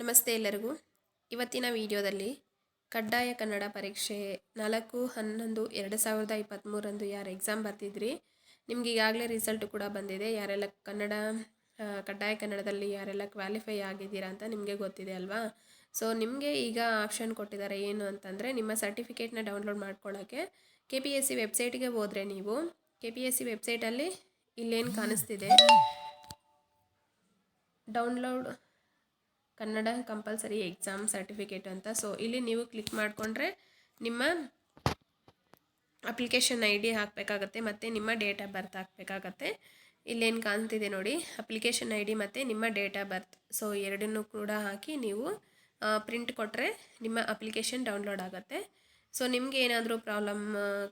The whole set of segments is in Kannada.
ನಮಸ್ತೆ ಎಲ್ಲರಿಗೂ. ಇವತ್ತಿನ ವಿಡಿಯೋದಲ್ಲಿ ಕಡ್ಡಾಯ ಕನ್ನಡ ಪರೀಕ್ಷೆ ನಾಲ್ಕು, ಹನ್ನೊಂದು, ಎರಡು ಸಾವಿರದ ಇಪ್ಪತ್ತ್ಮೂರಂದು ಯಾರು ಎಕ್ಸಾಮ್ ಬರ್ತಿದ್ರಿ? ನಿಮ್ಗೆ ಈಗಾಗಲೇ ರಿಸಲ್ಟ್ ಕೂಡ ಬಂದಿದೆ. ಯಾರೆಲ್ಲ ಕನ್ನಡ ಕಡ್ಡಾಯ ಕನ್ನಡದಲ್ಲಿ ಯಾರೆಲ್ಲ ಕ್ವಾಲಿಫೈ ಆಗಿದ್ದೀರಾ ಅಂತ ನಿಮಗೆ ಗೊತ್ತಿದೆ ಅಲ್ವಾ? ಸೊ ನಿಮಗೆ ಈಗ ಆಪ್ಷನ್ ಕೊಟ್ಟಿದ್ದಾರೆ ಏನು ಅಂತಂದರೆ ನಿಮ್ಮ ಸರ್ಟಿಫಿಕೇಟ್ನ ಡೌನ್ಲೋಡ್ ಮಾಡ್ಕೊಳ್ಳೋಕ್ಕೆ ಕೆ ಪಿ ಎಸ್ ಸಿ ವೆಬ್ಸೈಟ್ಗೆ ಹೋದರೆ ನೀವು ಕೆ ಪಿ ಎಸ್ ಸಿ ವೆಬ್ಸೈಟಲ್ಲಿ ಇಲ್ಲೇನು ಕಾಣಿಸ್ತಿದೆ? Download Kannada compulsory exam certificate ಅಂತ. ಸೊ ಇಲ್ಲಿ ನೀವು ಕ್ಲಿಕ್ ಮಾಡಿಕೊಂಡ್ರೆ ನಿಮ್ಮ ಅಪ್ಲಿಕೇಶನ್ ಐ ಡಿ ಹಾಕಬೇಕಾಗತ್ತೆ, ಮತ್ತು ನಿಮ್ಮ ಡೇಟ್ ಆಫ್ ಬರ್ತ್ ಹಾಕಬೇಕಾಗತ್ತೆ. ಇಲ್ಲೇನು ಕಾಣ್ತಿದೆ ನೋಡಿ ಅಪ್ಲಿಕೇಶನ್ ಐ ಡಿ ಮತ್ತು ನಿಮ್ಮ ಡೇಟ್ ಆಫ್ ಬರ್ತ್ ಸೊ ಎರಡನ್ನೂ ಕೂಡ ಹಾಕಿ ನೀವು ಪ್ರಿಂಟ್ ಕೊಟ್ಟರೆ ನಿಮ್ಮ ಅಪ್ಲಿಕೇಶನ್ ಡೌನ್ಲೋಡ್ ಆಗುತ್ತೆ. ಸೊ ನಿಮಗೆ ಏನಾದರೂ ಪ್ರಾಬ್ಲಮ್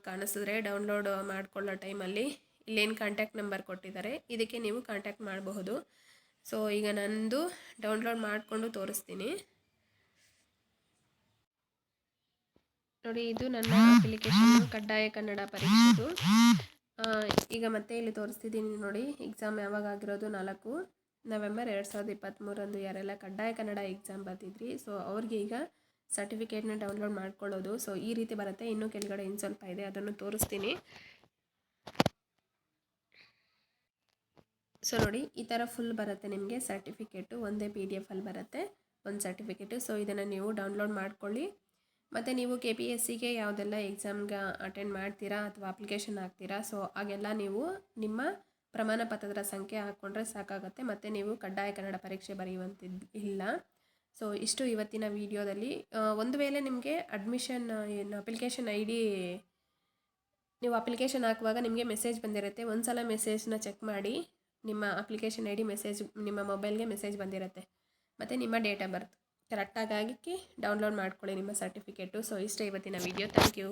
ಕಾಣಿಸಿದ್ರೆ ಡೌನ್ಲೋಡ್ ಮಾಡಿಕೊಳ್ಳೋ ಟೈಮಲ್ಲಿ ಇಲ್ಲೇನು ಕಾಂಟ್ಯಾಕ್ಟ್ ನಂಬರ್ ಕೊಟ್ಟಿದ್ದಾರೆ, ಇದಕ್ಕೆ ನೀವು ಕಾಂಟ್ಯಾಕ್ಟ್ ಮಾಡಬಹುದು. ಸೊ ಈಗ ನಂದು ಡೌನ್ಲೋಡ್ ಮಾಡಿಕೊಂಡು ತೋರಿಸ್ತೀನಿ. ನೋಡಿ, ಇದು ನನ್ನ ಅಪ್ಲಿಕೇಶನ್ ಕಡ್ಡಾಯ ಕನ್ನಡ ಪರೀಕ್ಷೆದು. ಈಗ ಮತ್ತೆ ಇಲ್ಲಿ ತೋರಿಸ್ತಿದ್ದೀನಿ ನೋಡಿ ಎಕ್ಸಾಮ್ ಯಾವಾಗ ಆಗಿರೋದು ನಾಲ್ಕು ನವೆಂಬರ್ ಎರಡು ಸಾವಿರದ ಇಪ್ಪತ್ತ್ಮೂರಂದು ಯಾರೆಲ್ಲ ಕಡ್ಡಾಯ ಕನ್ನಡ ಎಕ್ಸಾಮ್ ಬರ್ತಿದ್ರಿ ಸೊ ಅವ್ರಿಗೆ ಈಗ ಸರ್ಟಿಫಿಕೇಟ್ನ ಡೌನ್ಲೋಡ್ ಮಾಡ್ಕೊಳ್ಳೋದು. ಸೊ ಈ ರೀತಿ ಬರುತ್ತೆ. ಇನ್ನೂ ಕೆಳಗಡೆ ಇನ್ನು ಸ್ವಲ್ಪ ಇದೆ, ಅದನ್ನು ತೋರಿಸ್ತೀನಿ. ಸೊ ನೋಡಿ, ಈ ಥರ ಫುಲ್ ಬರುತ್ತೆ ನಿಮಗೆ ಸರ್ಟಿಫಿಕೇಟು ಒಂದೇ ಪಿ ಡಿ ಎಫಲ್ಲಿ ಬರುತ್ತೆ, ಒಂದು ಸರ್ಟಿಫಿಕೇಟು ಸೊ ಇದನ್ನು ನೀವು ಡೌನ್ಲೋಡ್ ಮಾಡ್ಕೊಳ್ಳಿ. ಮತ್ತು ನೀವು ಕೆ ಪಿ ಎಸ್ ಸಿಗೆ ಯಾವುದೆಲ್ಲ ಎಕ್ಸಾಮ್ಗೆ ಅಟೆಂಡ್ ಮಾಡ್ತೀರಾ ಅಥವಾ ಅಪ್ಲಿಕೇಶನ್ ಹಾಕ್ತೀರಾ ಸೊ ಹಾಗೆಲ್ಲ ನೀವು ನಿಮ್ಮ ಪ್ರಮಾಣ ಪತ್ರದ ಸಂಖ್ಯೆ ಹಾಕ್ಕೊಂಡ್ರೆ ಸಾಕಾಗುತ್ತೆ. ಮತ್ತು ನೀವು ಕಡ್ಡಾಯ ಕನ್ನಡ ಪರೀಕ್ಷೆ ಬರೆಯುವಂಥದ್ದು ಇಲ್ಲ. ಸೊ ಇಷ್ಟು ಇವತ್ತಿನ ವಿಡಿಯೋದಲ್ಲಿ. ಒಂದು ವೇಳೆ ನಿಮಗೆ ಅಡ್ಮಿಷನ್ ಏನು ಅಪ್ಲಿಕೇಶನ್ ಐ ಡಿ ನೀವು ಅಪ್ಲಿಕೇಶನ್ ಹಾಕುವಾಗ ನಿಮಗೆ ಮೆಸೇಜ್ ಬಂದಿರುತ್ತೆ. ಒಂದು ಸಲ ಮೆಸೇಜ್ನ ಚೆಕ್ ಮಾಡಿ. ನಿಮ್ಮ ಅಪ್ಲಿಕೇಶನ್ ಐ ಡಿ ಮೆಸೇಜ್ ನಿಮ್ಮ ಮೊಬೈಲ್ಗೆ ಮೆಸೇಜ್ ಬಂದಿರುತ್ತೆ. ಮತ್ತು ನಿಮ್ಮ ಡೇಟ್ ಆಫ್ ಬರ್ತ್ ಕರೆಕ್ಟಾಗಿ ಡೌನ್ಲೋಡ್ ಮಾಡ್ಕೊಳ್ಳಿ ನಿಮ್ಮ ಸರ್ಟಿಫಿಕೇಟು ಸೊ ಇಷ್ಟೇ ಇವತ್ತಿನ ವಿಡಿಯೋ ಥ್ಯಾಂಕ್ ಯು